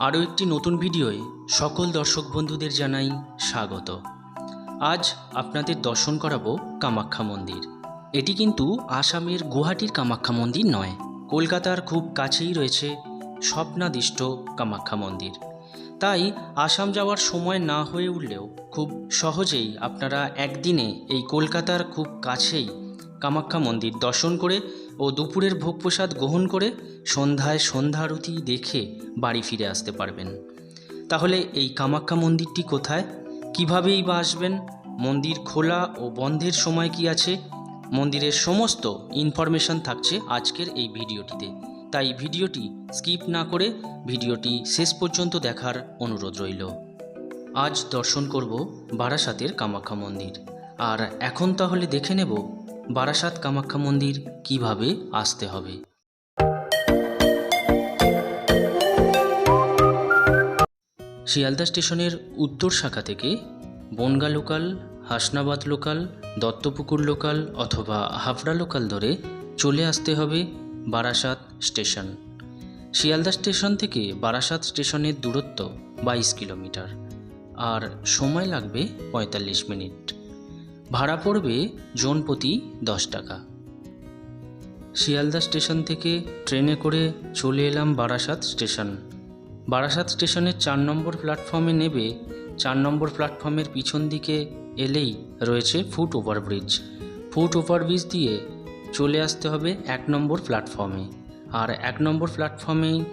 আরও একটি নতুন ভিডিওয়ে সকল দর্শক বন্ধুদের জানাই স্বাগত। আজ আপনাদের দর্শন করাবো কামাখ্যা মন্দির। এটি কিন্তু আসামের গুয়াহাটির কামাখ্যা মন্দির নয়, কলকাতার খুব কাছেই রয়েছে স্বপ্নাদিষ্ট কামাখ্যা মন্দির। তাই আসাম যাওয়ার সময় না হয়ে উঠলেও খুব সহজেই আপনারা একদিনে এই কলকাতার খুব কাছেই কামাখ্যা মন্দির দর্শন করে ও দুপুরের ভোগ প্রসাদ গ্রহণ করে সন্ধ্যায় সন্ধ্যারতি দেখে বাড়ি ফিরে আসতে পারবেন। তাহলে এই কামাখ্যা মন্দিরটি কোথায়? কীভাবেই বা আসবেন? মন্দির খোলা ও বন্ধের সময় কি আছে? মন্দিরের সমস্ত ইনফরমেশন থাকছে আজকের এই ভিডিওটিতে। তাই ভিডিওটি স্কিপ না করে ভিডিওটি শেষ পর্যন্ত দেখার অনুরোধ রইল। আজ দর্শন করব বারাসাতের কামাখ্যা মন্দির। আর এখন তাহলে দেখে নেব বারাসাত কামাখ্যা মন্দির কীভাবে আসতে হবে? শিয়ালদা স্টেশনের উত্তর শাখা থেকে Bangaon local, Hasnabad local, Duttapukur local অথবা হাবড়া লোকাল ধরে চলে আসতে হবে বারাসাত স্টেশন। শিয়ালদা স্টেশন থেকে বারাসাত স্টেশনের দূরত্ব বাইশ কিলোমিটার। আর সময় লাগবে পঁয়তাল্লিশ মিনিট। ভাড়া পড়বে জনপ্রতি দশ টাকা। শিয়ালদা স্টেশন থেকে ট্রেনে করে চলে এলাম বারাসাত স্টেশন। বারাসাত স্টেশনের চার নম্বর প্ল্যাটফর্মে নেবে, চার নম্বর প্ল্যাটফর্মের পিছন দিকে এলেই রয়েছে ফুট ওভারব্রিজ ফুট ওভারব্রিজ দিয়ে চলে আসতে হবে এক নম্বর প্ল্যাটফর্মে। আর এক নম্বর প্ল্যাটফর্মে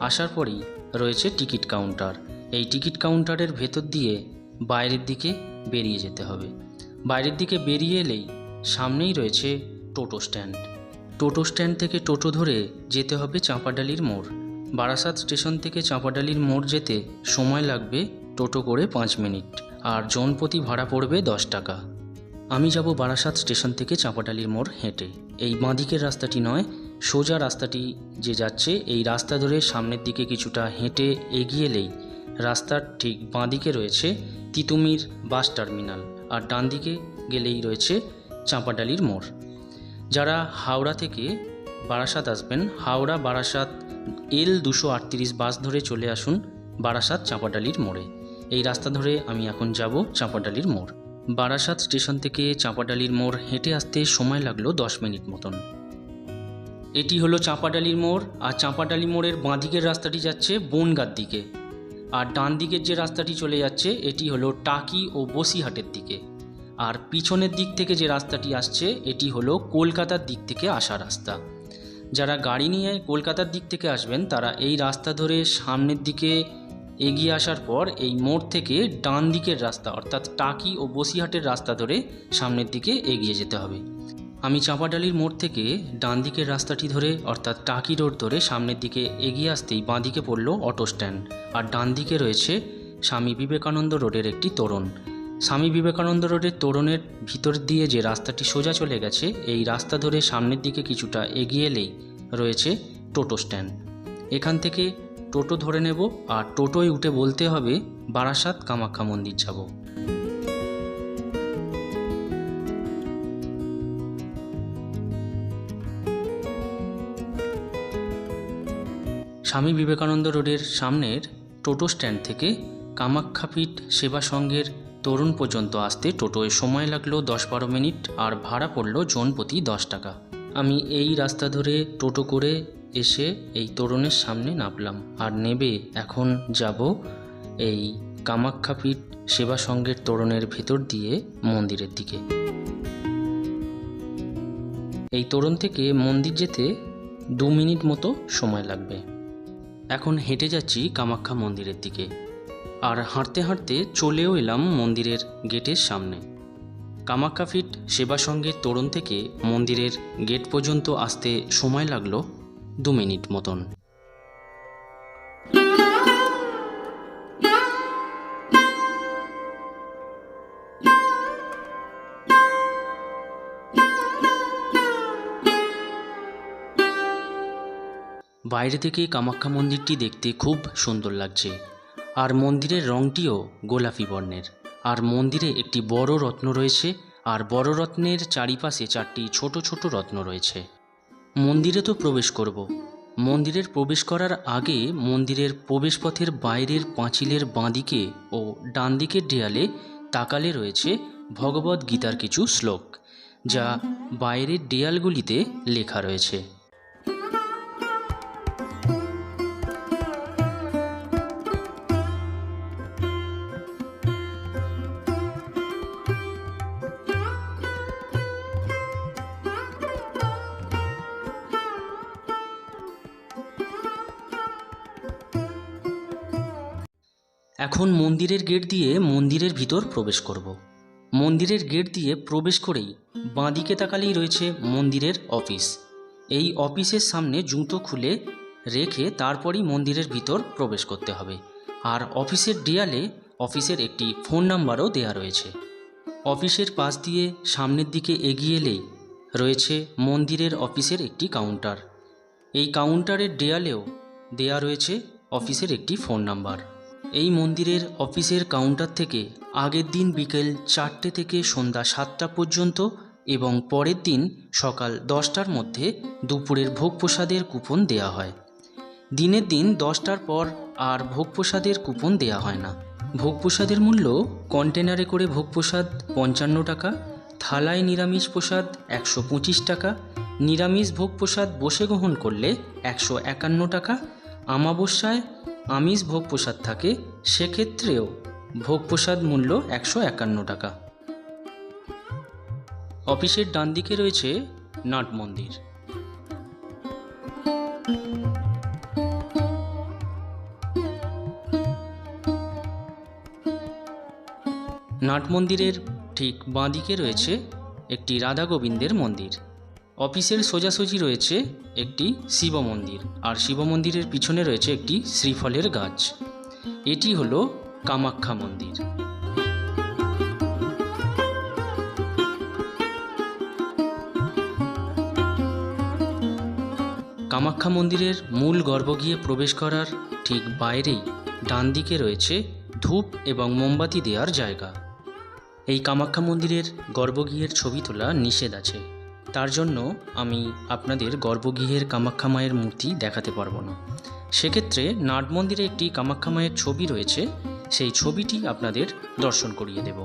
আসার পরেই রয়েছে টিকিট কাউন্টার। এই টিকিট কাউন্টারের ভেতর দিয়ে বাইরের দিকে বেরিয়ে যেতে হবে। বাইরের দিকে বেরিয়ে এলেই সামনেই রয়েছে টোটো স্ট্যান্ড। টোটো স্ট্যান্ড থেকে টোটো ধরে যেতে হবে চাঁপাডালির মোড়। বারাসাত স্টেশন থেকে চাঁপাডালির মোড় যেতে সময় লাগবে টোটো করে পাঁচ মিনিট, আর জনপ্রতি ভাড়া পড়বে দশ টাকা। আমি যাব বারাসাত স্টেশন থেকে চাঁপাডালির মোড় হেঁটে। এই বাঁদিকের রাস্তাটি নয়, সোজা রাস্তাটি যে যাচ্ছে, এই রাস্তা ধরে সামনের দিকে কিছুটা হেঁটে এগিয়ে এলেই রাস্তার ঠিক বাঁদিকে রয়েছে তিতুমির বাস টার্মিনাল। আর ডান দিকে গেলেই রয়েছে চাঁপাডালির মোড়। যারা হাওড়া থেকে বারাসাত আসবেন, হাওড়া বারাসাত এল দুশো আটত্রিশ বাস ধরে চলে আসুন বারাসাত চাঁপাডালির মোড়ে। এই রাস্তা ধরে আমি এখন যাব চাঁপাডালির মোড়। বারাসাত স্টেশন থেকে চাঁপাডালির মোড় হেঁটে আসতে সময় লাগল দশ মিনিট মতন। এটি হলো চাঁপাডালির মোড়, আর চাঁপাডালি মোড়ের বাঁদিকের রাস্তাটি যাচ্ছে বনগার দিকে। আর ডান দিকের যে রাস্তাটি চলে যাচ্ছে, এটি হলো টাকি ও বসিহাটের দিকে। আর পিছনের দিক থেকে যে রাস্তাটি আসছে, এটি হলো কলকাতার দিক থেকে আসা রাস্তা। যারা গাড়ি নিয়ে কলকাতার দিক থেকে আসবেন, তারা এই রাস্তা ধরে সামনের দিকে এগিয়ে আসার পর, এই মোড় থেকে ডান দিকের রাস্তা, অর্থাৎ টাকি ও বসিহাটের রাস্তা ধরে সামনের দিকে এগিয়ে যেতে হবে। আমি চাঁপাডালির মোড় থেকে ডান দিকের রাস্তাটি ধরে, অর্থাৎ টাকি রোড ধরে সামনের দিকে এগিয়ে আসতেই বাঁ দিকে পড়ল অটো স্ট্যান্ড। আর ডান দিকে রয়েছে স্বামী বিবেকানন্দ রোডের একটি তোরণ। স্বামী বিবেকানন্দ রোডের তোরণের ভিতর দিয়ে যে রাস্তাটি সোজা চলে গেছে, এই রাস্তা ধরে সামনের দিকে কিছুটা এগিয়ে এলেই রয়েছে টোটো স্ট্যান্ড। এখান থেকে টোটো ধরে নেব, আর টোটোয় উঠে বলতে হবে, বারাসাত কামাখ্যা মন্দির যাব। স্বামী বিবেকানন্দ রোডের সামনের টোটো স্ট্যান্ড থেকে কামাখ্যাপীঠ সেবা সংঘের তরুণ পর্যন্ত আসতে টোটোয় সময় লাগল দশ বারো মিনিট আর ভাড়া পড়ল জনপ্রতি দশ টাকা। আমি এই রাস্তা ধরে টোটো করে এসে এই তরুণের সামনে নামলাম আর নেবে এখন যাব এই কামাখ্যাপীঠ সেবা সংঘের তরুণের ভেতর দিয়ে মন্দিরের দিকে। এই তরুণ থেকে মন্দির যেতে দু মিনিট মতো সময় লাগবে। এখন হেঁটে যাচ্ছি কামাখ্যা মন্দিরের দিকে। আর হাঁটতে হাঁটতে চলেও এলাম মন্দিরের গেটের সামনে। কামাখ্যা ফিট সেবা সঙ্গে তোরণ থেকে মন্দিরের গেট পর্যন্ত আসতে সময় লাগল দু মিনিট মতন। বাইরে থেকে কামাখ্যা মন্দিরটি দেখতে খুব সুন্দর লাগছে। আর মন্দিরের রংটিও গোলাপি বর্ণের। আর মন্দিরে একটি বড় রত্ন রয়েছে, আর বড় রত্নের চারিপাশে চারটি ছোট ছোট রত্ন রয়েছে। মন্দিরে তো প্রবেশ করব। মন্দিরের প্রবেশ করার আগে মন্দিরের প্রবেশপথের বাইরের পাঁচিলের বাঁদিকে ও ডান দিকের দেয়ালে তাকালে রয়েছে ভগবদ গীতার কিছু শ্লোক, যা বাইরের দেয়ালগুলিতে লেখা রয়েছে। এখন মন্দিরের গেট দিয়ে মন্দিরের ভিতর প্রবেশ করব। মন্দিরের গেট দিয়ে প্রবেশ করেই বাঁদিকে তাকালেই রয়েছে মন্দিরের অফিস। এই অফিসের সামনে জুতো খুলে রেখে তারপরই মন্দিরের ভিতর প্রবেশ করতে হবে। আর অফিসের দেয়ালে অফিসের একটি ফোন নাম্বারও দেয়া রয়েছে। অফিসের পাশ দিয়ে সামনের দিকে এগিয়ে এলেই রয়েছে মন্দিরের অফিসের একটি কাউন্টার। এই কাউন্টারের দেয়ালেও দেয়া রয়েছে অফিসের একটি ফোন নাম্বার। এই মন্দিরের অফিসের কাউন্টার থেকে আগের দিন বিকেল চারটে থেকে সন্ধ্যা সাতটা পর্যন্ত এবং পরের দিন সকাল দশটার মধ্যে দুপুরের ভোগ প্রসাদের কুপন দেয়া হয়। দিনের দিন দশটার পর আর ভোগ প্রসাদের কুপন দেয়া হয় না। ভোগ প্রসাদের মূল্য কন্টেনারে করে ভোগ প্রসাদ পঞ্চান্ন টাকা, থালায় নিরামিষ প্রসাদ একশো পঁচিশ টাকা, নিরামিষ ভোগ প্রসাদ বসে গ্রহণ করলে একশো একান্ন টাকা, আমাবস্যায় আমিষ ভোগ প্রসাদ থাকে, সেক্ষেত্রেও ভোগ প্রসাদ মূল্য একশো একান্ন টাকা। অফিসের ডান দিকে রয়েছে নাট মন্দির। নাট মন্দিরের ঠিক বাঁ দিকে রয়েছে একটি রাধা গোবিন্দের মন্দির। অফিসের সোজাসুজি রয়েছে একটি শিব মন্দির, আর শিব মন্দিরের পিছনে রয়েছে একটি শ্রীফলের গাছ। এটি হলো কামাখ্যা মন্দির। কামাখ্যা মন্দিরের মূল গর্ভগৃহে প্রবেশ করার ঠিক বাইরেই ডান দিকে রয়েছে ধূপ এবং মোমবাতি দেওয়ার জায়গা। এই কামাখ্যা মন্দিরের গর্ভগৃহের ছবি তোলা নিষেধ আছে। তার জন্য আমি আপনাদের গর্ভগৃহের কামাখ্যা মায়ের মূর্তি দেখাতে পারব না। সেক্ষেত্রে নাট মন্দিরে একটি কামাখ্যা মায়ের ছবি রয়েছে, সেই ছবিটি আপনাদের দর্শন করিয়ে দেব।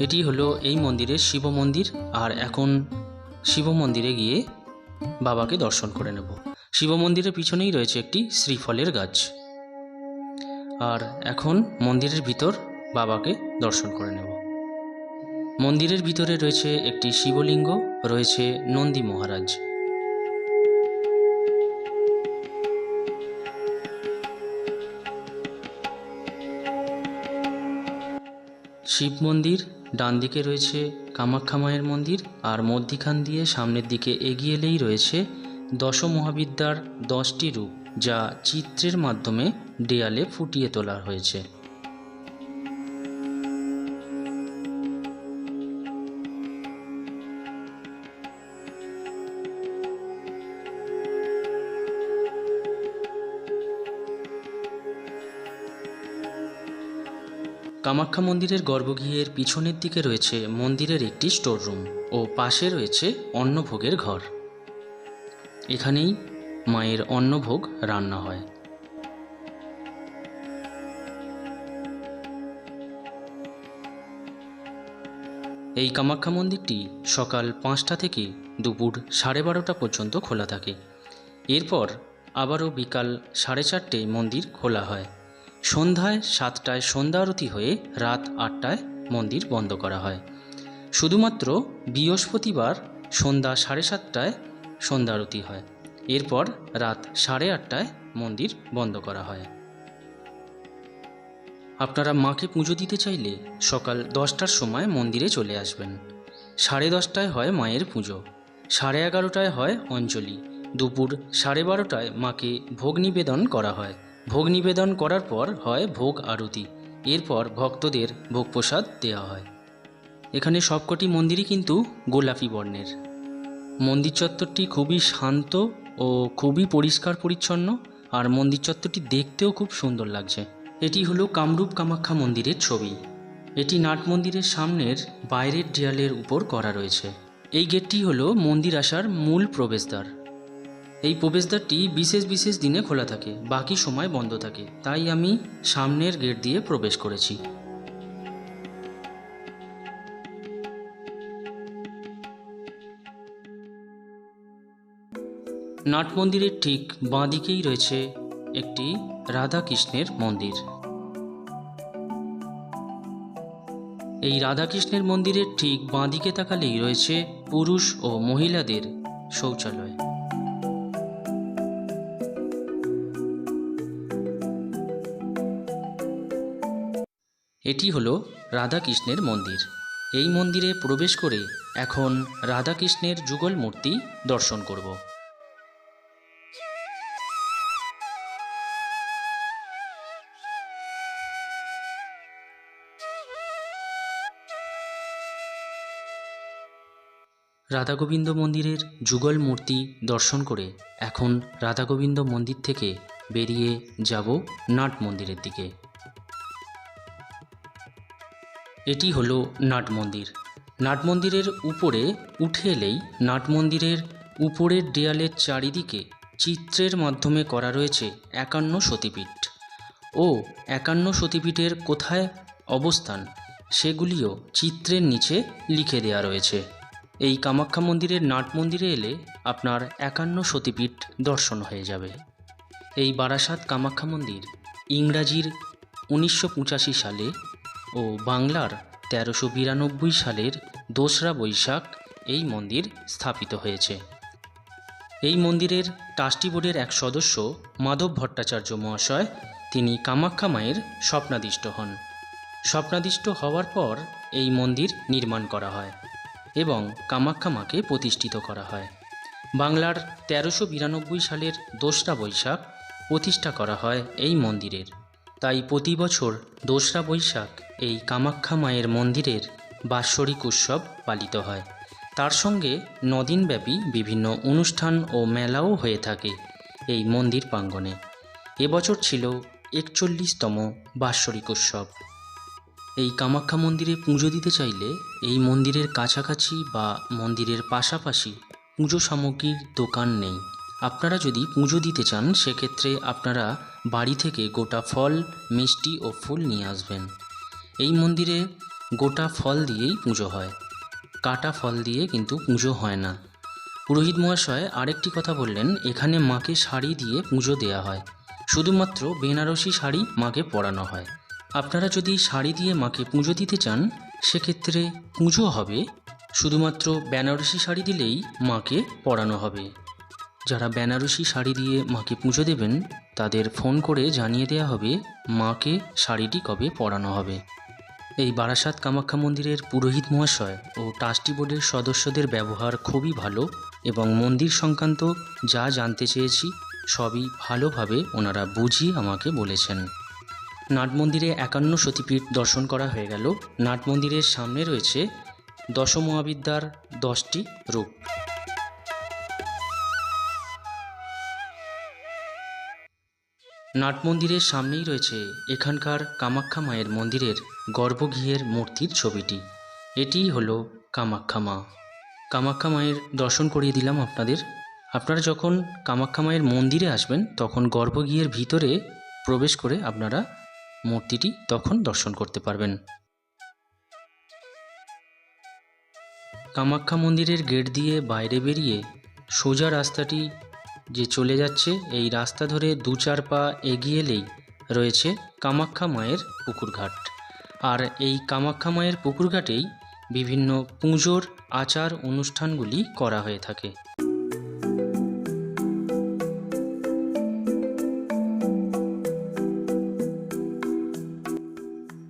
এটি হলো এই মন্দিরের শিব মন্দির, আর এখন শিব মন্দিরে গিয়ে বাবাকে দর্শন করে নেব। শিব মন্দিরের পিছনেই রয়েছে একটি শ্রীফলের গাছ। আর এখন মন্দিরের ভিতর বাবাকে দর্শন করে নেব। মন্দিরের ভিতরে রয়েছে একটি শিবলিঙ্গ, রয়েছে নন্দী মহারাজ। শিব মন্দির, ডান দিকে রয়েছে কামাখ্যা মায়ের মন্দির, আর মধ্যিখান দিয়ে সামনের দিকে এগিয়ে এলেই রয়েছে দশ মহাবিদ্যার দশটি রূপ, যা চিত্রের মাধ্যমে দেয়ালে ফুটিয়ে তোলা হয়েছে। কামাখ্যা মন্দিরের গর্ভগৃহের পিছনের দিকে রয়েছে মন্দিরের একটি স্টোর রুম ও পাশে রয়েছে অন্নভোগের ঘর। এখানেই মায়ের অন্নভোগ রান্না হয়। এই কামাখ্যা মন্দিরটি সকাল পাঁচটা থেকে দুপুর সাড়ে বারোটা পর্যন্ত খোলা থাকে। এরপর আবারও বিকাল সাড়ে চারটে মন্দির খোলা হয়। সন্ধ্যায় সাতটায় সন্ধ্যা আরতি হয়ে রাত আটটায় মন্দির বন্ধ করা হয়। শুধুমাত্র বৃহস্পতিবার সন্ধ্যা সাড়ে সাতটায় সন্ধ্যা আরতি হয়। এরপর রাত সাড়ে আটটায় মন্দির বন্ধ করা হয়। আপনারা মাকে পুজো দিতে চাইলে সকাল দশটার সময় মন্দিরে চলে আসবেন। সাড়ে দশটায় হয় মায়ের পুজো। সাড়ে এগারোটায় হয় অঞ্জলি। দুপুর সাড়ে বারোটায় মাকে ভোগ নিবেদন করা হয়। ভোগ নিবেদন করার পর হয় ভোগ আরতি। এরপর ভক্তদের ভোগ প্রসাদ দেওয়া হয়। এখানে সবকটি মন্দিরই কিন্তু গোলাপি বর্ণের। মন্দির চত্বরটি খুবই শান্ত ও খুবই পরিষ্কার পরিচ্ছন্ন, আর মন্দির চত্বরটি দেখতেও খুব সুন্দর লাগছে। এটি হলো কামরূপ কামাখ্যা মন্দিরের ছবি। এটি নাট মন্দিরের সামনের বাইরের দেয়ালের উপর করা রয়েছে। এই গেটটি হলো মন্দির আসার মূল প্রবেশদ্বার। এই প্রবেশদ্বারটি বিশেষ বিশেষ দিনে খোলা থাকে, বাকি সময় বন্ধ থাকে। তাই আমি সামনের গেট দিয়ে প্রবেশ করেছি। নাট মন্দিরের ঠিক বাঁ দিকেই রয়েছে একটি রাধা কৃষ্ণের মন্দির। এই রাধাকৃষ্ণের মন্দিরের ঠিক বাঁ দিকে তাকালেই রয়েছে পুরুষ ও মহিলাদের শৌচালয়। এটি হলো রাধাকৃষ্ণের মন্দির। এই মন্দিরে প্রবেশ করে এখন রাধাকৃষ্ণের যুগল মূর্তি দর্শন করব। রাধা গোবিন্দ মন্দিরের যুগল মূর্তি দর্শন করে এখন রাধা গোবিন্দ মন্দির থেকে বেরিয়ে যাব নাট মন্দিরের দিকে। এটি হলো নাট মন্দির। নাট মন্দিরের উপরে উঠে এলেই নাট মন্দিরের উপরের দেয়ালের চারিদিকে চিত্রের মাধ্যমে করা রয়েছে একান্ন সতীপীঠ। ও একান্ন সতীপীঠের কোথায় অবস্থান, সেগুলিও চিত্রের নিচে লিখে দেওয়া রয়েছে। এই কামাখ্যা মন্দিরের নাট মন্দিরে এলে আপনার একান্ন সতীপীঠ দর্শন হয়ে যাবে। এই বারাসাত কামাখ্যা মন্দির ইংরাজির উনিশশো পঁচাশি সালে ও বাংলার তেরোশো বিরানব্বই সালের দোসরা বৈশাখ এই মন্দির স্থাপিত হয়েছে। এই মন্দিরের ট্রাস্টি বোর্ডের এক সদস্য মাধব ভট্টাচার্য মহাশয়, তিনি কামাখ্যা মায়ের স্বপ্নাদিষ্ট হন। স্বপ্নাদিষ্ট হওয়ার পর এই মন্দির নির্মাণ করা হয় এবং কামাখ্যা মাকে প্রতিষ্ঠিত করা হয়। বাংলার তেরোশো বিরানব্বই সালের দোসরা বৈশাখ প্রতিষ্ঠা করা হয় এই মন্দিরের। তাই প্রতি বছর দোসরা বৈশাখ এই কামাখ্যা মায়ের মন্দিরের বাৎসরিক উৎসব পালিত হয়। তার সঙ্গে নদিনব্যাপী বিভিন্ন অনুষ্ঠান ও মেলাও হয়ে থাকে এই মন্দির প্রাঙ্গণে। এবছর ছিল একচল্লিশতম বাৎসরিক উৎসব। এই কামাখ্যা মন্দিরে পুজো দিতে চাইলে এই মন্দিরের কাছাকাছি বা মন্দিরের পাশাপাশি পুজো সামগ্রীর দোকান নেই। আপনারা যদি পুজো দিতে চান, সেক্ষেত্রে আপনারা বাড়ি থেকে গোটা ফল, মিষ্টি ও ফুল নিয়ে আসবেন। এই মন্দিরে গোটা ফল দিয়েই পুজো হয়। কাটা ফল দিয়ে কিন্তু পুজো হয় না। পুরোহিত মহাশয় আরেকটি কথা বললেন, এখানে মাকে শাড়ি দিয়ে পুজো দেওয়া হয়। শুধুমাত্র বেনারসি শাড়ি মাকে পরানো হয়। আপনারা যদি শাড়ি দিয়ে মাকে পুজো দিতে চান, সেক্ষেত্রে পুজো হবে। শুধুমাত্র বেনারসি শাড়ি দিলেই মাকে পরানো হবে। যারা বেনারসি শাড়ি দিয়ে মাকে পুজো দেবেন, তাদের ফোন করে জানিয়ে দেওয়া হবে মাকে শাড়িটি কবে পরানো হবে। এই বারাসাত কামাখ্যা মন্দিরের পুরোহিত মহাশয় ও ট্রাস্টি বোর্ডের সদস্যদের ব্যবহার খুবই ভালো এবং মন্দির সংক্রান্ত যা জানতে চেয়েছি, সবই ভালোভাবে ওনারা বুঝিয়ে আমাকে বলেছেন। নাট মন্দিরে একান্ন সতীপীঠ দর্শন করা হয়ে গেল। নাট মন্দিরের সামনে রয়েছে দশমহাবিদ্যার দশটি রূপ। নাট মন্দিরের সামনেই রয়েছে এখানকার কামাখ্যা মায়ের মন্দিরের গর্ভগৃহের মূর্তির ছবিটি। এটিই হলো কামাখ্যা মা। কামাখ্যা মায়ের দর্শন করিয়ে দিলাম আপনাদের। আপনারা যখন কামাখ্যা মায়ের মন্দিরে আসবেন, তখন গর্ভগৃহের ভিতরে প্রবেশ করে আপনারা মূর্তিটি তখন দর্শন করতে পারবেন। কামাখ্যা মন্দিরের গেট দিয়ে বাইরে বেরিয়ে সোজা রাস্তাটি যে চলে যাচ্ছে, এই রাস্তা ধরে দু চার পা এগিয়ে এলেই রয়েছে কামাখ্যা মায়ের পুকুরঘাট। আর এই কামাখ্যা মায়ের পুকুরঘাটেই বিভিন্ন পুজোর আচার অনুষ্ঠানগুলি করা হয়ে থাকে।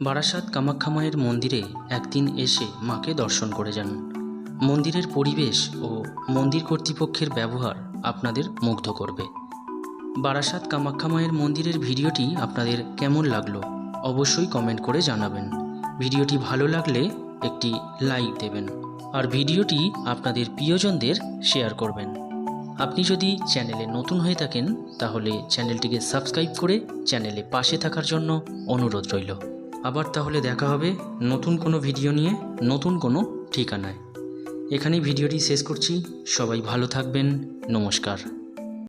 বারাসাত কামাখ্যা মায়ের মন্দিরে একদিন এসে মাকে দর্শন করে যান। মন্দিরের পরিবেশ ও মন্দির কর্তৃপক্ষের ব্যবহার আপনাদের মুগ্ধ করবে। বারাসাত কামাখ্যা মায়ের মন্দিরের ভিডিওটি আপনাদের কেমন লাগল অবশ্যই কমেন্ট করে জানাবেন। ভিডিওটি ভালো লাগলে একটি লাইক দেবেন আর ভিডিওটি আপনাদের প্রিয়জনদের শেয়ার করবেন। আপনি যদি চ্যানেলে নতুন হয়ে থাকেন, তাহলে চ্যানেলটিকে সাবস্ক্রাইব করে চ্যানেলে পাশে থাকার জন্য অনুরোধ রইল। আবার তাহলে দেখা হবে নতুন কোনো ভিডিও নিয়ে নতুন কোনো ঠিকানায়। এখানেই ভিডিওটি শেষ করছি। সবাই ভালো থাকবেন। নমস্কার।